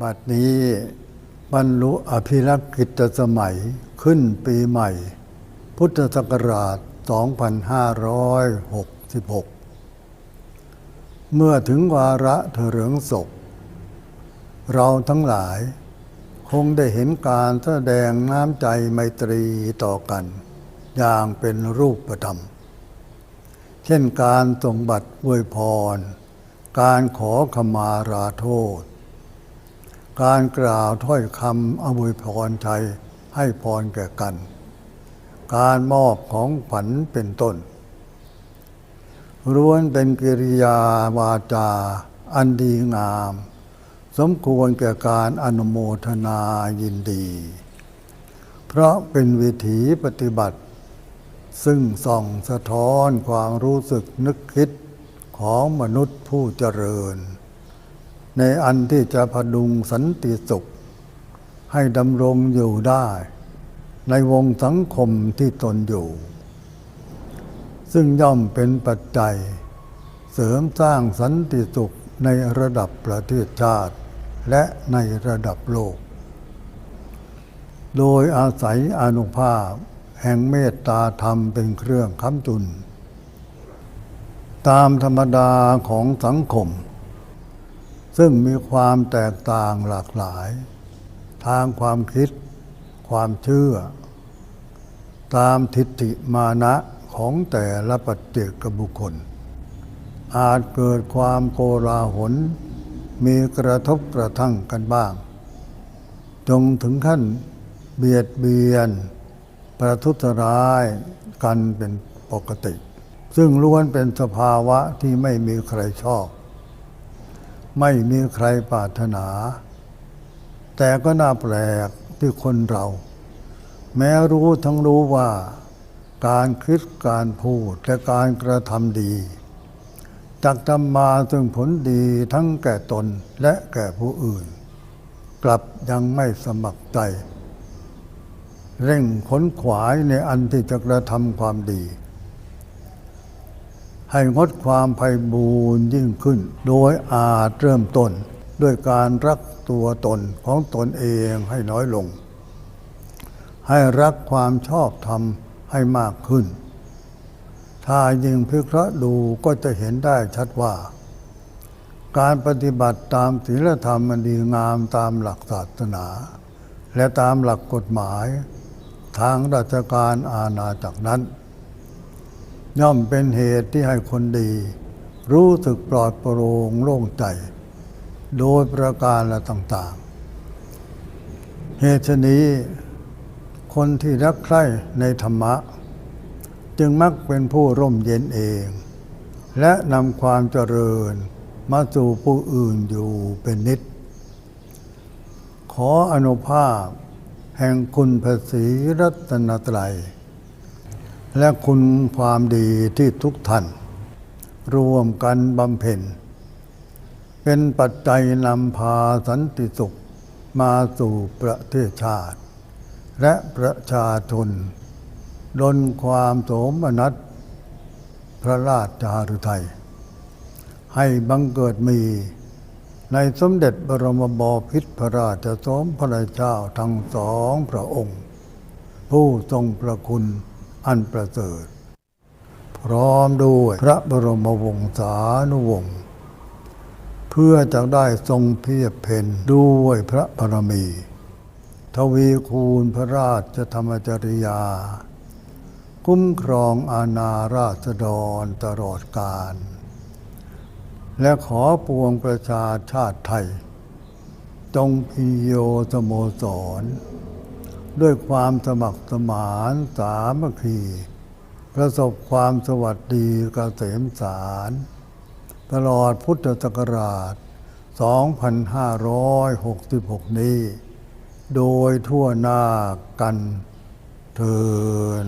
บัดนี้บรรลุอภิรักษ์กิตสมัยขึ้นปีใหม่ พุทธศักราช 2566 เมื่อถึงวาระเถริงศพ เราทั้งหลายคงได้เห็นการแสดงน้ำใจไมตรีต่อกัน อย่างเป็นรูปธรรม เช่นการส่งบัตรอวยพร การขอขมาราโทษ การกล่าวถ้อยคำอวยพรชัยให้พรแก่กัน การมอบของขวัญเป็นต้นล้วนเป็นกิริยาวาจา อันดีงาม สมควรแก่การอนุโมทนายินดี เพราะเป็นวิถีปฏิบัติ ซึ่งส่องสะท้อนความรู้สึกนึกคิดของมนุษย์ผู้เจริญ ในอันที่จะพดุงสันติสุข ให้ดำรงอยู่ได้ ในวงสังคมที่ตนอยู่ ซึ่งย่อมเป็นปัจจัย เสริมสร้างสันติสุขในระดับประเทศชาติ และในระดับโลก โดยอาศัยอนุภาพแห่งเมตตาธรรมเป็นเครื่องค้ำจุน ตามธรรมดาของสังคม ซึ่งมีความแตกต่างหลากหลาย ทางความคิด ความเชื่อ ตามทิฏฐิมานะของแต่ละปัจเจกบุคคล อาจเกิดความโกลาหล มีกระทบกระทั่งกันบ้าง จงถึงขั้นเบียดเบียน ประทุษร้ายกันเป็นปกติ ซึ่งล้วนเป็นสภาวะที่ไม่มีใครชอบ ไม่มีใครปรารถนา แต่ก็น่าแปลกที่คนเรา แม้รู้ทั้งรู้ว่า การคิดการพูดและการกระทำดีจักทำมาซึ่งผลดีทั้งแก่ตนและแก่ผู้อื่น กลับยังไม่สมัครใจ เร่งขนขวายในอันที่จะกระทำความดี ให้งดความไพ่บูรยิ่งขึ้น โดยอาจเริ่มต้นด้วยการรักตัวตนของตนเองให้น้อยลง ให้รักความชอบธรรมให้มากขึ้น ถ้ายิ่งพิเคราะห์ดูก็จะเห็นได้ชัดว่า การปฏิบัติตามศีลธรรมอันดีงามตามหลักศาสนา และตามหลักกฎหมาย ทางราชการอาณาจักรนั้น ย่อมเป็นเหตุที่ให้คนดี รู้สึกปลอดโปร่งโล่งใจ โดยประการละต่างๆ เหตุนี้คนที่รักใคร่ในธรรมะ จึงมักเป็นผู้ร่มเย็นเอง และนำความเจริญมาสู่ผู้อื่นอยู่เป็นนิด ขออนุภาพแห่งคุณภาษีรัตนตรัย และคุณความดีที่ทุกท่าน รวมกันบำเพ็ญ เป็นปัจจัยนำพาสันติสุขมาสู่ประเทศชาติ และประชาชนดลความโสมนัสพระราชจารุไทยให้บังเกิดมีในสมเด็จบรมบพิตรพระราชสมพระเจ้าทั้งสองพระองค์ ผู้ทรงพระคุณ อันประเสริฐพร้อมด้วยพระบรมวงศานุวงศ์เพื่อจะได้ทรงเพียบเพนด้วยพระบารมี ทวีคูณพระราชธรรมจริยา คุ้มครองอาณาราษฎรตลอดกาลและขอปวงประชาชาติไทย จงพิโยสโมสร ด้วยความสมัครสมานสามัคคีประสบความสวัสดีกเกษมสาร ตลอดพุทธศักราช 2566 นี้ โดยทั่วหน้ากันเทิน